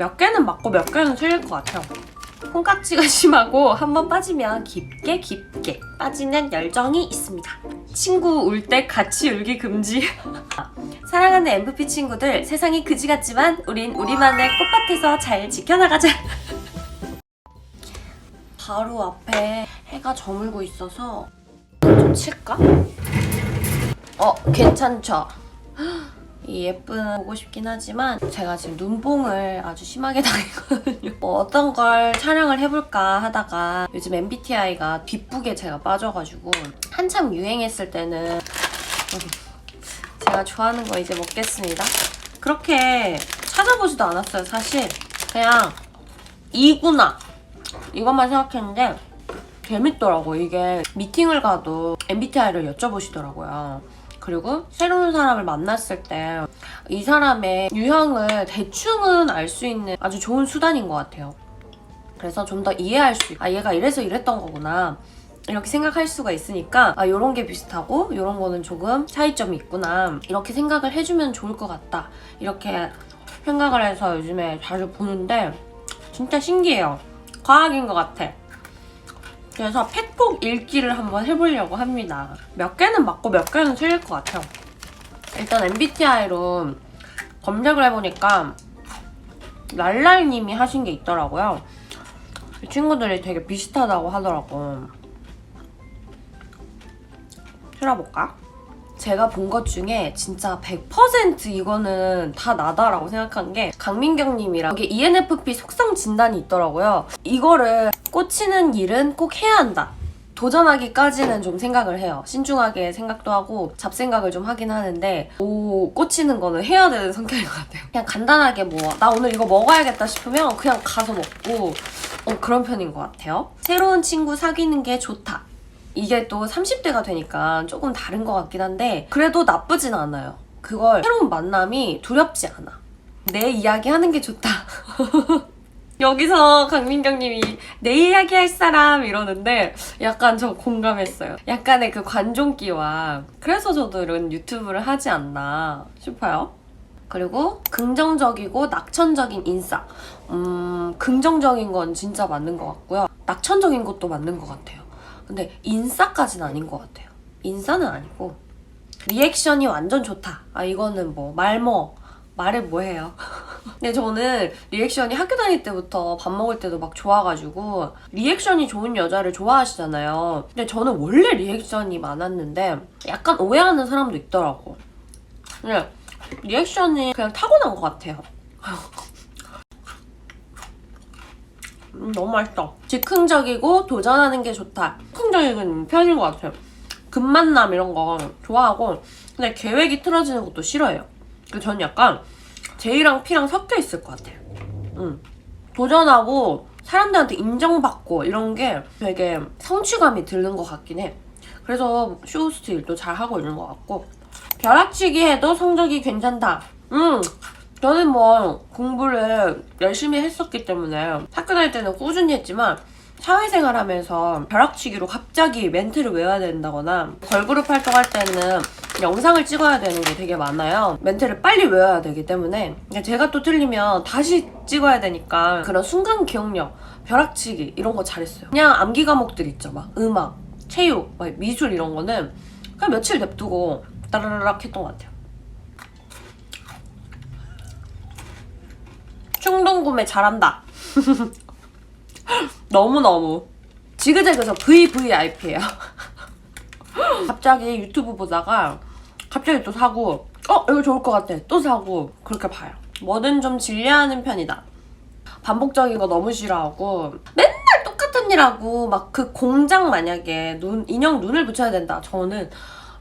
몇 개는 맞고 몇 개는 틀릴 것 같아요. 콩깍지가 심하고 한 번 빠지면 깊게 깊게 빠지는 열정이 있습니다. 친구 울 때 같이 울기 금지. 사랑하는 MVP 친구들, 세상이 그지 같지만 우린 우리만의 꽃밭에서 잘 지켜나가자. 바로 앞에 해가 저물고 있어서 좀 칠까? 어, 괜찮죠? 이 예쁜 보고 싶긴 하지만 제가 지금 눈뽕을 아주 심하게 당했거든요. 뭐 어떤 걸 촬영을 해볼까 하다가 요즘 MBTI가 뒷북에 제가 빠져가지고 한참 유행했을 때는 제가 좋아하는 거 이제 먹겠습니다. 그렇게 찾아보지도 않았어요, 사실. 그냥 이구나 이것만 생각했는데 재밌더라고 이게 미팅을 가도 MBTI를 여쭤보시더라고요. 그리고 새로운 사람을 만났을 때 이 사람의 유형을 대충은 알 수 있는 아주 좋은 수단인 것 같아요. 그래서 좀 더 이해할 수, 있- 아 얘가 이래서 이랬던 거구나. 이렇게 생각할 수가 있으니까 아 요런 게 비슷하고 요런 거는 조금 차이점이 있구나. 이렇게 생각을 해주면 좋을 것 같다. 이렇게 생각을 해서 요즘에 자주 보는데 진짜 신기해요. 과학인 것 같아. 그래서 팩폭 읽기를 한번 해보려고 합니다. 몇 개는 맞고 몇 개는 틀릴 것 같아요. 일단 MBTI로 검색을 해보니까 랄랄님이 하신 게 있더라고요. 이 친구들이 되게 비슷하다고 하더라고. 틀어볼까? 제가 본 것 중에 진짜 100% 이거는 다 나다라고 생각한 게 강민경 님이랑 여기 E ENFP 속성 진단이 있더라고요. 이거를 꽂히는 일은 꼭 해야 한다. 도전하기까지는 좀 생각을 해요. 신중하게 생각도 하고 잡생각을 좀 하긴 하는데 오 꽂히는 거는 해야 되는 성격인 것 같아요. 그냥 간단하게 뭐 나 오늘 이거 먹어야겠다 싶으면 그냥 가서 먹고 어, 그런 편인 것 같아요. 새로운 친구 사귀는 게 좋다. 이게 또 30대가 되니까 조금 다른 것 같긴 한데 그래도 나쁘진 않아요. 그걸 새로운 만남이 두렵지 않아. 내 이야기 하는 게 좋다. 여기서 강민경님이 내 이야기 할 사람 이러는데 약간 저 공감했어요. 약간의 그 관종기와 그래서 저도 이런 유튜브를 하지 않나 싶어요. 그리고 긍정적이고 낙천적인 인싸. 음, 긍정적인 건 진짜 맞는 것 같고요. 낙천적인 것도 맞는 것 같아요. 근데 인싸까지는 아닌 것 같아요. 인싸는 아니고 리액션이 완전 좋다. 아 이거는 뭐 말뭐 말을 뭐 해요. 근데 저는 리액션이 학교 다닐 때부터 밥 먹을 때도 막 좋아가지고 리액션이 좋은 여자를 좋아하시잖아요. 근데 저는 원래 리액션이 많았는데 약간 오해하는 사람도 있더라고. 근데 리액션이 그냥 타고난 것 같아요. 음, 너무 맛있어. 즉흥적이고 도전하는 게 좋다. 즉흥적인 편인 것 같아요. 급만남 이런 거 좋아하고 근데 계획이 틀어지는 것도 싫어해요. 저는 약간 J랑 P랑 섞여 있을 것 같아요. 음. 도전하고 사람들한테 인정받고 이런 게 되게 성취감이 드는 것 같긴 해. 그래서 쇼호스트 일도 잘 하고 있는 것 같고 벼락치기 해도 성적이 괜찮다. 음, 저는 뭐 공부를 열심히 했었기 때문에 학교 다닐 때는 꾸준히 했지만 사회생활 하면서 벼락치기로 갑자기 멘트를 외워야 된다거나 걸그룹 활동할 때는 영상을 찍어야 되는 게 되게 많아요. 멘트를 빨리 외워야 되기 때문에 제가 또 틀리면 다시 찍어야 되니까 그런 순간 기억력, 벼락치기 이런 거 잘했어요. 그냥 암기 과목들 있죠. 막 음악, 체육, 막 미술 이런 거는 그냥 며칠 냅두고 따라라락 했던 것 같아요. 충동 구매 잘한다. 너무너무. 지그재그에서 VVIP예요. 갑자기 유튜브 보다가 갑자기 또 사고 어 이거 좋을 것 같아 또 사고 그렇게 봐요. 뭐든 좀 질려하는 편이다. 반복적인 거 너무 싫어하고 맨날 똑같은 일 하고 막 그 공장 만약에 눈 인형 눈을 붙여야 된다. 저는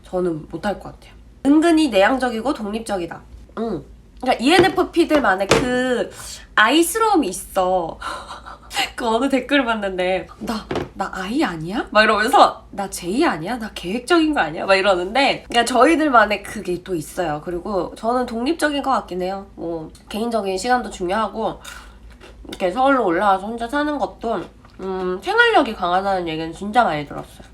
저는 못할 것 같아요. 은근히 내향적이고 독립적이다. 응. 그러니까 ENFP들만의 그 아이스러움이 있어. 그 어느 댓글을 봤는데 나나 아이 아니야? 막 이러면서 나 제이 아니야? 나 계획적인 거 아니야? 막 이러는데 그러니까 저희들만의 그게 또 있어요. 그리고 저는 독립적인 것 같긴 해요. 뭐 개인적인 시간도 중요하고 이렇게 서울로 올라와서 혼자 사는 것도 음, 생활력이 강하다는 얘기는 진짜 많이 들었어요.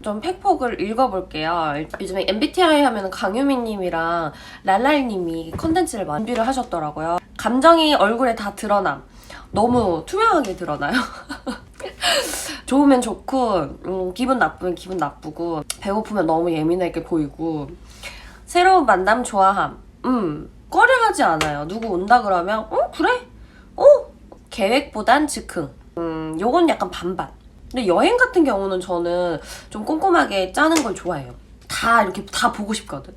좀 팩폭을 읽어볼게요. 요즘에 MBTI 하면 강유미님이랑 랄랄님이 컨텐츠를 준비를 하셨더라고요. 감정이 얼굴에 다 드러남. 너무 투명하게 드러나요. 좋으면 좋고, 음, 기분 나쁘면 기분 나쁘고, 배고프면 너무 예민하게 보이고, 새로운 만남 좋아함. 음, 꺼려하지 않아요. 누구 온다 그러면, 어, 그래? 어? 계획보단 즉흥. 음, 요건 약간 반반. 근데 여행 같은 경우는 저는 좀 꼼꼼하게 짜는 걸 좋아해요. 다 이렇게 다 보고 싶거든.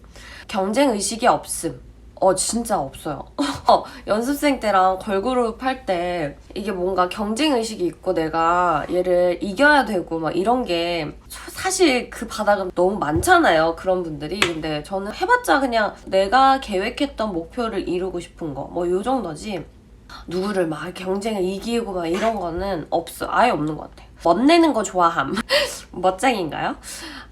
경쟁 의식이 없음. 어, 진짜 없어요. 어, 연습생 때랑 걸그룹 할 때 이게 뭔가 경쟁 의식이 있고 내가 얘를 이겨야 되고 막 이런 게 사실 그 바닥은 너무 많잖아요. 그런 분들이. 근데 저는 해봤자 그냥 내가 계획했던 목표를 이루고 싶은 거. 뭐 요 정도지. 누구를 막 경쟁을 이기고 막 이런 거는 없어. 아예 없는 것 같아요. 멋내는 거 좋아함. 멋쟁인가요?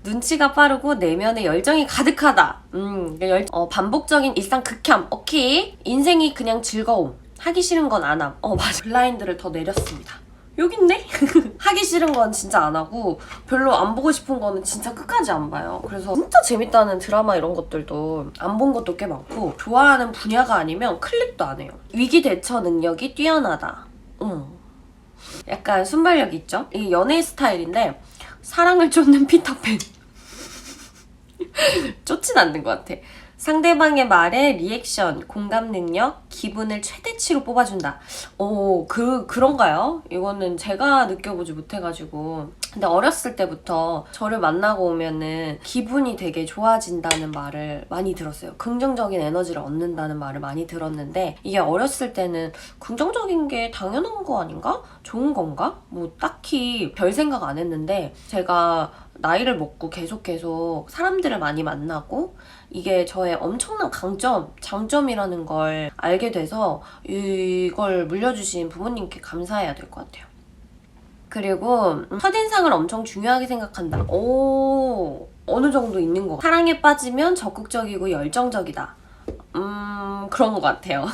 눈치가 빠르고 내면에 열정이 가득하다. 음, 열, 어, 반복적인 일상 극혐. 오케이. 인생이 그냥 즐거움. 하기 싫은 건 안 함. 어, 맞아. 블라인드를 더 내렸습니다. 여기 있네? 하기 싫은 건 진짜 안 하고 별로 안 보고 싶은 거는 진짜 끝까지 안 봐요. 그래서 진짜 재밌다는 드라마 이런 것들도 안 본 것도 꽤 많고 좋아하는 분야가 아니면 클릭도 안 해요. 위기 대처 능력이 뛰어나다. 음. 약간 순발력 있죠? 이 연애 스타일인데 사랑을 쫓는 피터팬. 쫓진 않는 것 같아. 상대방의 말에 리액션, 공감 능력, 기분을 최대치로 뽑아준다. 오, 그, 그런가요? 이거는 제가 느껴보지 못해가지고. 근데 어렸을 때부터 저를 만나고 오면은 기분이 되게 좋아진다는 말을 많이 들었어요. 긍정적인 에너지를 얻는다는 말을 많이 들었는데, 이게 어렸을 때는 긍정적인 게 당연한 거 아닌가? 좋은 건가? 뭐 딱히 별 생각 안 했는데, 제가 나이를 먹고 계속 계속 사람들을 많이 만나고 이게 저의 엄청난 강점, 장점이라는 걸 알게 돼서 이걸 물려주신 부모님께 감사해야 될 것 같아요. 그리고 음, 첫인상을 엄청 중요하게 생각한다. 오, 어느 정도 있는 거. 사랑에 빠지면 적극적이고 열정적이다. 음, 그런 것 같아요.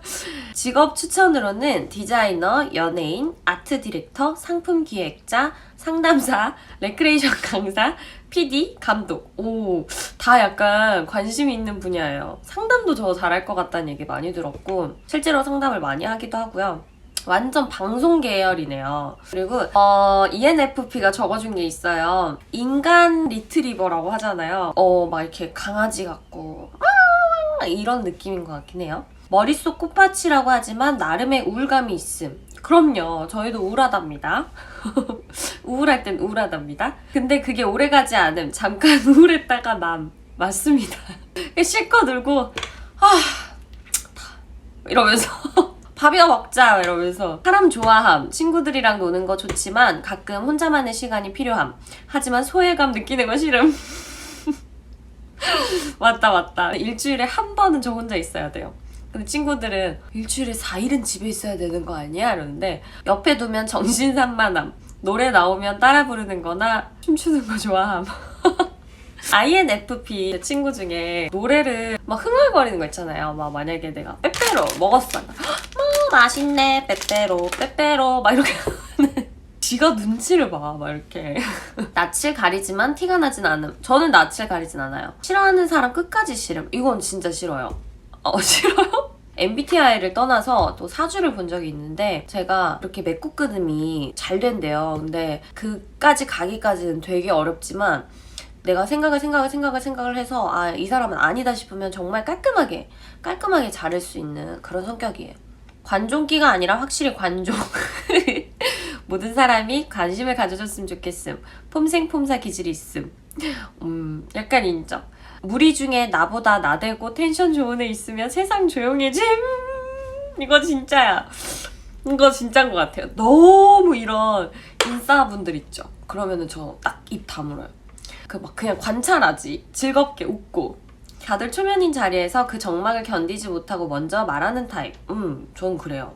직업 추천으로는 디자이너, 연예인, 아트 디렉터, 상품 기획자, 상담사, 레크레이션 강사, PD, 감독. 오, 다 약간 관심이 있는 분야예요. 상담도 저 잘할 것 같다는 얘기 많이 들었고, 실제로 상담을 많이 하기도 하고요. 완전 방송 계열이네요. 그리고 어, ENFP가 적어준 게 있어요. 인간 리트리버라고 하잖아요. 어, 막 이렇게 강아지 같고 아, 이런 느낌인 것 같긴 해요. 머릿속 꽃밭이라고 하지만 나름의 우울감이 있음. 그럼요. 저희도 우울하답니다. 우울할 땐 우울하답니다. 근데 그게 오래가지 않음. 잠깐 우울했다가 남. 맞습니다. 실컷 울고 아 이러면서 밥이나 먹자 이러면서 사람 좋아함 친구들이랑 노는 거 좋지만 가끔 혼자만의 시간이 필요함 하지만 소외감 느끼는 거 싫음 맞다 맞다 일주일에 한 번은 저 혼자 있어야 돼요 근데 친구들은 일주일에 4일은 집에 있어야 되는 거 아니야? 이러는데 옆에 두면 정신 산만함 노래 나오면 따라 부르는 거나 춤추는 거 좋아함 INFP 친구 중에 노래를 막 흥얼거리는 거 있잖아요. 막 만약에 내가 빼빼로 먹었어. 음, 맛있네. 빼빼로, 빼빼로. 막 이렇게 지가 눈치를 봐. 막 이렇게. 낯을 가리지만 티가 나진 않음. 저는 낯을 가리진 않아요. 싫어하는 사람 끝까지 싫음. 이건 진짜 싫어요. 어, 싫어요? MBTI를 떠나서 또 사주를 본 적이 있는데 제가 이렇게 맥국그름이 잘 된대요. 근데 그까지 가기까지는 되게 어렵지만 내가 생각을 생각을 생각을 생각을 해서 아 이 사람은 아니다 싶으면 정말 깔끔하게 깔끔하게 자를 수 있는 그런 성격이에요. 관종기가 아니라 확실히 관종. 모든 사람이 관심을 가져줬으면 좋겠음. 폼생폼사 기질이 있음. 음, 약간 인정. 무리 중에 나보다 나대고 텐션 좋은 애 있으면 세상 조용해짐. 이거 진짜야. 이거 진짜인 것 같아요. 너무 이런 인싸분들 있죠. 그러면은 저 딱 입 다물어요. 그 막 그냥 관찰하지. 즐겁게 웃고. 다들 초면인 자리에서 그 정막을 견디지 못하고 먼저 말하는 타입. 음, 전 그래요.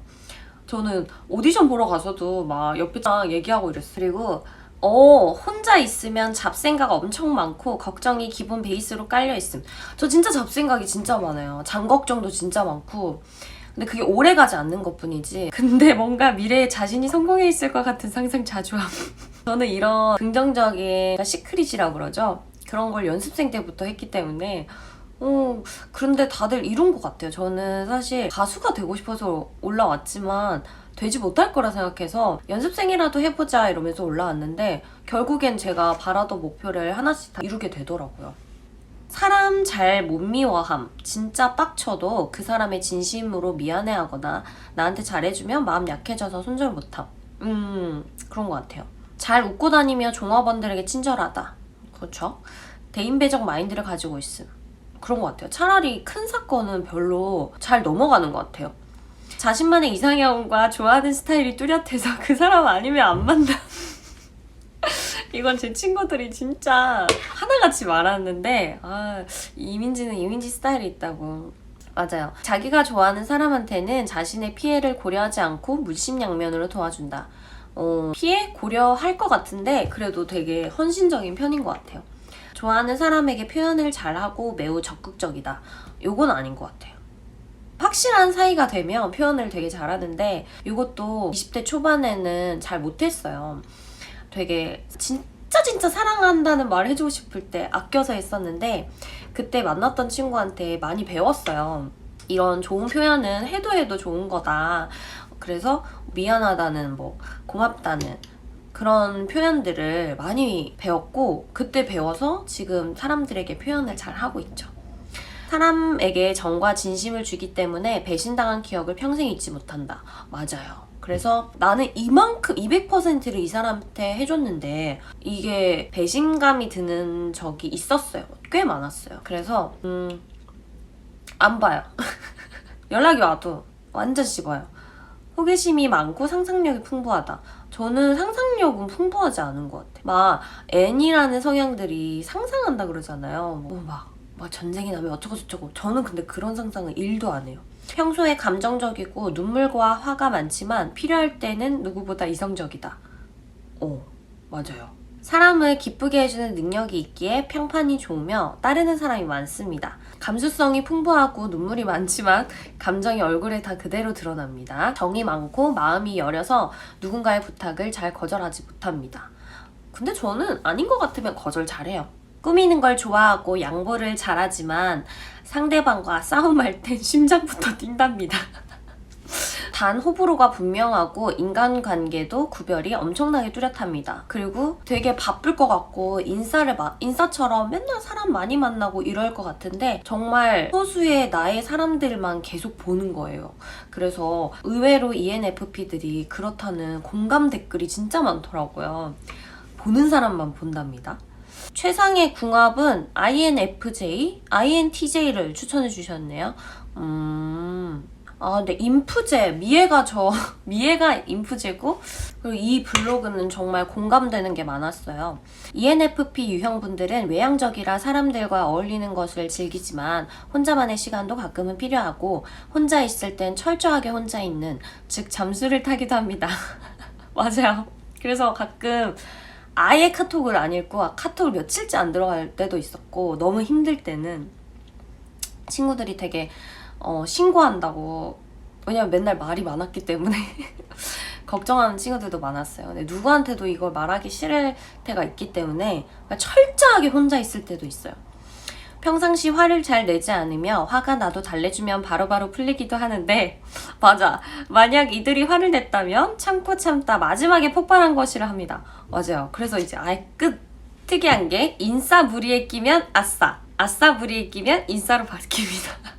저는 오디션 보러 가서도 막 옆에 딱 얘기하고 이랬어요. 그리고 어, 혼자 있으면 잡생각 엄청 많고 걱정이 기본 베이스로 깔려 있음. 저 진짜 잡생각이 진짜 많아요. 장 걱정도 진짜 많고. 근데 그게 오래 가지 않는 것 뿐이지. 근데 뭔가 미래에 자신이 성공해 있을 것 같은 상상 자주 함. 저는 이런 긍정적인 시크릿이라고 그러죠. 그런 걸 연습생 때부터 했기 때문에 어, 그런데 다들 이룬 것 같아요. 저는 사실 가수가 되고 싶어서 올라왔지만 되지 못할 거라 생각해서 연습생이라도 해보자 이러면서 올라왔는데 결국엔 제가 바라던 목표를 하나씩 다 이루게 되더라고요. 사람 잘 못 미워함. 진짜 빡쳐도 그 사람의 진심으로 미안해하거나 나한테 잘해주면 마음 약해져서 손절 못함. 음, 그런 것 같아요. 잘 웃고 다니며 종업원들에게 친절하다. 그렇죠. 대인배적 마인드를 가지고 있음. 그런 것 같아요. 차라리 큰 사건은 별로 잘 넘어가는 것 같아요. 자신만의 이상형과 좋아하는 스타일이 뚜렷해서 그 사람 아니면 안 만나. 이건 제 친구들이 진짜 하나같이 말하는데 아 이민지는 이민지 스타일이 있다고. 맞아요. 자기가 좋아하는 사람한테는 자신의 피해를 고려하지 않고 물심양면으로 도와준다. 어, 피해 고려할 것 같은데 그래도 되게 헌신적인 편인 것 같아요. 좋아하는 사람에게 표현을 잘하고 매우 적극적이다. 요건 아닌 것 같아요 확실한 사이가 되면 표현을 되게 잘하는데 이것도 20대 초반에는 잘 못했어요. 되게 진짜 진짜 사랑한다는 말 해주고 싶을 때 아껴서 했었는데 그때 만났던 친구한테 많이 배웠어요. 이런 좋은 표현은 해도 해도 좋은 거다. 그래서 미안하다는 뭐 고맙다는 그런 표현들을 많이 배웠고 그때 배워서 지금 사람들에게 표현을 잘 하고 있죠. 사람에게 정과 진심을 주기 때문에 배신당한 기억을 평생 잊지 못한다. 맞아요. 그래서 나는 이만큼 200%를 이 사람한테 해줬는데 이게 배신감이 드는 적이 있었어요. 꽤 많았어요. 그래서 음, 안 봐요. 연락이 와도 완전 씹어요. 호기심이 많고 상상력이 풍부하다. 저는 상상력은 풍부하지 않은 것 같아요. 막 N이라는 성향들이 상상한다 그러잖아요. 뭐 막, 막 전쟁이 나면 어쩌고 저쩌고. 저는 근데 그런 상상은 일도 안 해요. 평소에 감정적이고 눈물과 화가 많지만 필요할 때는 누구보다 이성적이다. 오, 맞아요. 사람을 기쁘게 해주는 능력이 있기에 평판이 좋으며 따르는 사람이 많습니다. 감수성이 풍부하고 눈물이 많지만 감정이 얼굴에 다 그대로 드러납니다. 정이 많고 마음이 여려서 누군가의 부탁을 잘 거절하지 못합니다. 근데 저는 아닌 것 같으면 거절 잘해요. 꾸미는 걸 좋아하고 양보를 잘하지만 상대방과 싸움할 땐 심장부터 뛴답니다. 단 호불호가 분명하고 인간관계도 구별이 엄청나게 뚜렷합니다. 그리고 되게 바쁠 것 같고 인싸를 마, 인싸처럼 맨날 사람 많이 만나고 이럴 것 같은데 정말 소수의 나의 사람들만 계속 보는 거예요. 그래서 의외로 ENFP들이 그렇다는 공감 댓글이 진짜 많더라고요. 보는 사람만 본답니다. 최상의 궁합은 INFJ, INTJ를 추천해 주셨네요. 음. 아, 근데 인프제, 미애가 저, 미애가 인프제고, 그리고 이 블로그는 정말 공감되는 게 많았어요. ENFP 유형분들은 외향적이라 사람들과 어울리는 것을 즐기지만, 혼자만의 시간도 가끔은 필요하고, 혼자 있을 땐 철저하게 혼자 있는, 즉, 잠수를 타기도 합니다. 맞아요. 그래서 가끔, 아예 카톡을 안 읽고 카톡을 며칠째 안 들어갈 때도 있었고 너무 힘들 때는 친구들이 되게 어, 신고한다고 왜냐면 맨날 말이 많았기 때문에 걱정하는 친구들도 많았어요. 근데 누구한테도 이걸 말하기 싫을 때가 있기 때문에 그냥 철저하게 혼자 있을 때도 있어요. 평상시 화를 잘 내지 않으며 화가 나도 달래주면 바로 바로 풀리기도 하는데 맞아. 만약 이들이 화를 냈다면 참고 참다 마지막에 폭발한 것이라 합니다. 맞아요. 그래서 이제 아예 끝. 특이한 게 인싸 무리에 끼면 아싸. 아싸 무리에 끼면 인싸로 바뀝니다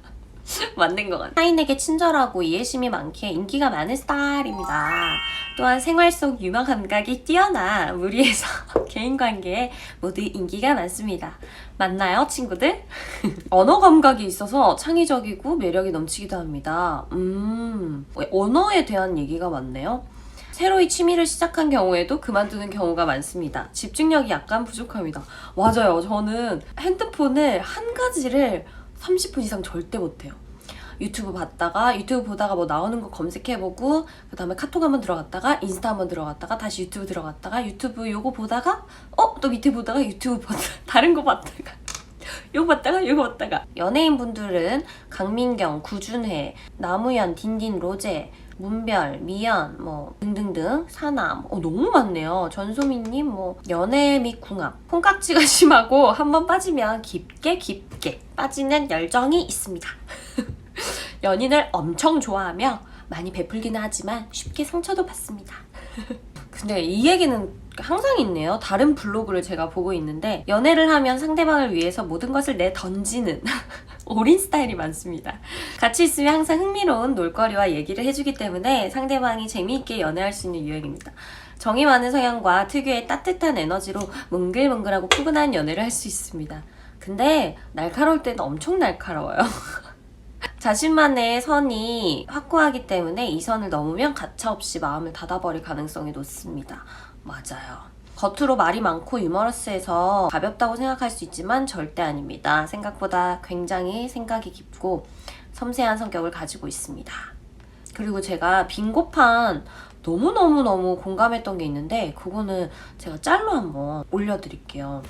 맞는 것 같아요 타인에게 친절하고 이해심이 많기에 인기가 많은 스타일입니다 또한 생활 속 유머 감각이 뛰어나 무리해서 개인 관계에 모두 인기가 많습니다 맞나요, 친구들? 언어 감각이 있어서 창의적이고 매력이 넘치기도 합니다. 음, 언어에 대한 얘기가 많네요. 새로이 취미를 시작한 경우에도 그만두는 경우가 많습니다. 집중력이 약간 부족합니다. 맞아요. 저는 핸드폰을 한 가지를 30분 이상 절대 못해요. 유튜브 봤다가 유튜브 보다가 뭐 나오는 거 검색해보고 그 다음에 카톡 한번 들어갔다가 인스타 한번 들어갔다가 다시 유튜브 들어갔다가 유튜브 요거 보다가 어? 또 밑에 보다가 유튜브 보다 다른 거 봤다가 요거 봤다가 요거 봤다가 연예인분들은 강민경, 구준회, 나무현, 딘딘, 로제 문별, 미연, 뭐 등등등 사나 어, 너무 많네요. 전소민님 뭐 연애 및 궁합 콩깍지가 심하고 한 번 빠지면 깊게 깊게 빠지는 열정이 있습니다. 연인을 엄청 좋아하며 많이 베풀기는 하지만 쉽게 상처도 받습니다. 근데 이 얘기는 항상 있네요. 다른 블로그를 제가 보고 있는데 연애를 하면 상대방을 위해서 모든 것을 내 던지는 올인 스타일이 많습니다. 같이 있으면 항상 흥미로운 놀거리와 얘기를 해주기 때문에 상대방이 재미있게 연애할 수 있는 유형입니다. 정이 많은 성향과 특유의 따뜻한 에너지로 뭉글뭉글하고 푸근한 연애를 할 수 있습니다. 근데 날카로울 때는 엄청 날카로워요. 자신만의 선이 확고하기 때문에 이 선을 넘으면 가차없이 마음을 닫아버릴 가능성이 높습니다. 맞아요. 겉으로 말이 많고 유머러스해서 가볍다고 생각할 수 있지만 절대 아닙니다. 생각보다 굉장히 생각이 깊고 섬세한 성격을 가지고 있습니다. 그리고 제가 빙고판 너무너무너무 공감했던 게 있는데 그거는 제가 짤로 한번 올려드릴게요.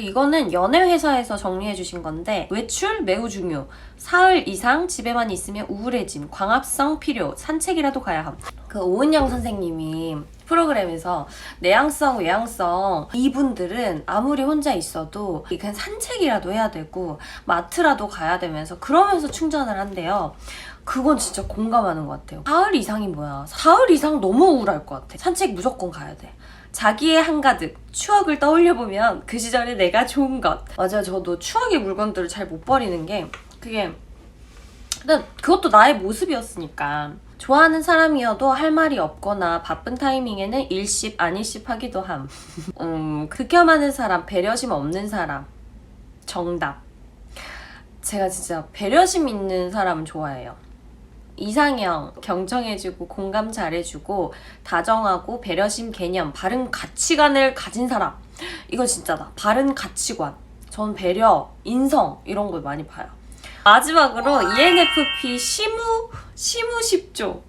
이거는 연애회사에서 정리해주신 건데 외출 매우 중요. 사흘 이상 집에만 있으면 우울해짐 광합성 필요 산책이라도 가야 함. 그 오은영 선생님이 프로그램에서 내향성 외향성 이분들은 아무리 혼자 있어도 그냥 산책이라도 해야 되고 마트라도 가야 되면서 그러면서 충전을 한대요. 그건 진짜 공감하는 것 같아요. 사흘 이상이 뭐야? 사흘 이상 너무 우울할 것 같아. 산책 무조건 가야 돼 자기의 한가득 추억을 떠올려보면 그 시절에 내가 좋은 것. 맞아요. 저도 추억의 물건들을 잘 못 버리는 게 그게 근데 그것도 나의 모습이었으니까. 좋아하는 사람이어도 할 말이 없거나 바쁜 타이밍에는 일십 안일십 하기도 함. 음, 극혐하는 사람 배려심 없는 사람 정답. 제가 진짜 배려심 있는 사람 좋아해요 이상형, 경청해주고 공감 잘해주고 다정하고 배려심 개념, 바른 가치관을 가진 사람. 이거 진짜다. 바른 가치관. 전 배려, 인성 이런 걸 많이 봐요. 마지막으로 ENFP 시무 시무 10조.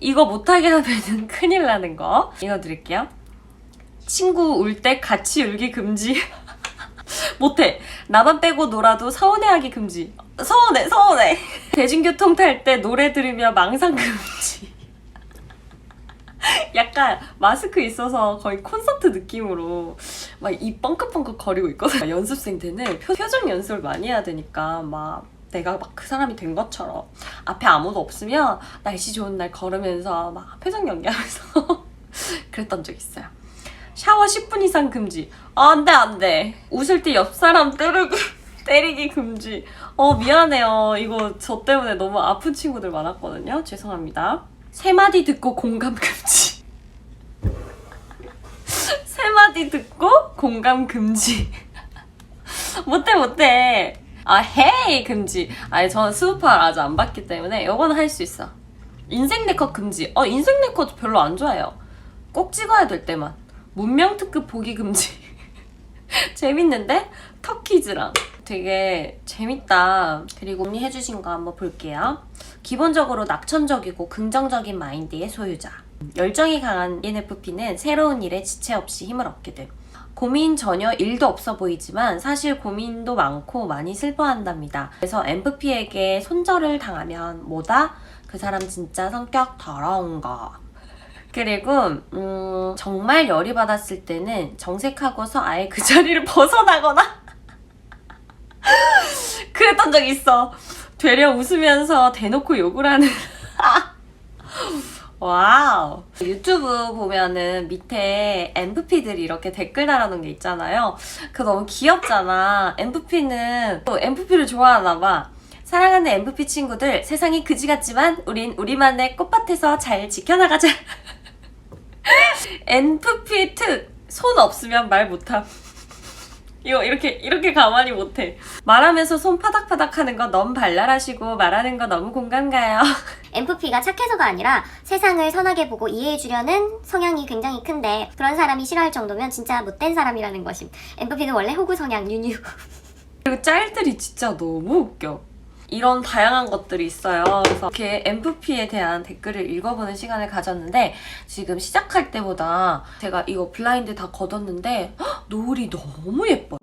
이거 못하게 하면은 큰일 나는 거. 이거 드릴게요. 친구 울 때 같이 울기 금지. 못해. 나만 빼고 놀아도 서운해하기 금지. 서운해, 서운해. 대중교통 탈 때 노래 들으며 망상 금지. 약간 마스크 있어서 거의 콘서트 느낌으로 막 입 뻥긋뻥긋 거리고 있거든요. 연습생 때는 표, 표정 연습을 많이 해야 되니까 막 내가 막 그 사람이 된 것처럼 앞에 아무도 없으면 날씨 좋은 날 걸으면서 막 표정 연기하면서 그랬던 적 있어요. 샤워 10분 이상 금지. 아, 안 돼, 안 돼. 웃을 때 옆 사람 때리기, 때리기 금지. 어, 미안해요. 이거 저 때문에 너무 아픈 친구들 많았거든요. 죄송합니다. 세 마디 듣고 공감 금지. 세 마디 듣고 공감 금지. 못해, 못해. 아, 헤이 금지. 아니, 저는 스우파를 아직 안 봤기 때문에 이거는 할수 있어. 인생 네컷 금지. 어, 인생 네컷 별로 안 좋아해요. 꼭 찍어야 될 때만. 문명 특급 보기 금지. 재밌는데? 터키즈랑. 되게 재밌다. 그리고 정리해주신 거 한번 볼게요. 기본적으로 낙천적이고 긍정적인 마인드의 소유자. 열정이 강한 ENFP는 새로운 일에 지체 없이 힘을 얻게 돼. 고민 전혀 일도 없어 보이지만 사실 고민도 많고 많이 슬퍼한답니다. 그래서 MFP에게 손절을 당하면 뭐다? 그 사람 진짜 성격 더러운 거. 그리고 음, 정말 열이 받았을 때는 정색하고서 아예 그 자리를 벗어나거나 그랬던 적 있어. 되려 웃으면서 대놓고 욕을 하는. 와우. 유튜브 보면은 밑에 MVP들이 이렇게 댓글 달아놓은 게 있잖아요. 그거 너무 귀엽잖아. MVP는 또 MVP를 좋아하나 봐. 사랑하는 MVP 친구들, 세상이 그지 같지만 우린 우리만의 꽃밭에서 잘 지켜나가자. NFP 특, 손 없으면 말 못함. 이거 이렇게 이렇게 가만히 못해. 말하면서 손 파닥파닥 하는 거 너무 발랄하시고 말하는 거 너무 공감 가요. MFP가 착해서가 아니라 세상을 선하게 보고 이해해주려는 성향이 굉장히 큰데 그런 사람이 싫어할 정도면 진짜 못된 사람이라는 것임. MFP는 원래 호구 성향 유유. 그리고 짤들이 진짜 너무 웃겨. 이런 다양한 것들이 있어요. 그래서 이렇게 MFP에 대한 댓글을 읽어보는 시간을 가졌는데 지금 시작할 때보다 제가 이거 블라인드 다 걷었는데 헉, 노을이 너무 예뻐요.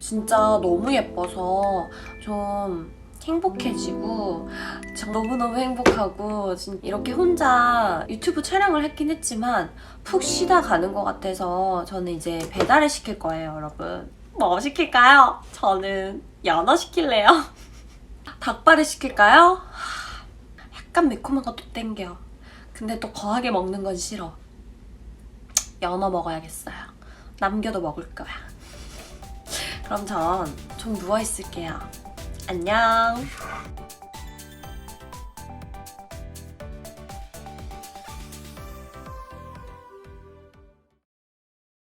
진짜 너무 예뻐서 좀 행복해지고 참 너무너무 행복하고 진- 이렇게 혼자 유튜브 촬영을 했긴 했지만 푹 쉬다 가는 것 같아서 저는 이제 배달을 시킬 거예요 여러분 뭐 시킬까요? 저는 연어 시킬래요. 닭발을 시킬까요? 하, 약간 매콤한 것도 땡겨. 근데 또 거하게 먹는 건 싫어. 연어 먹어야겠어요. 남겨도 먹을 거야. 그럼 전 좀 누워있을게요. 안녕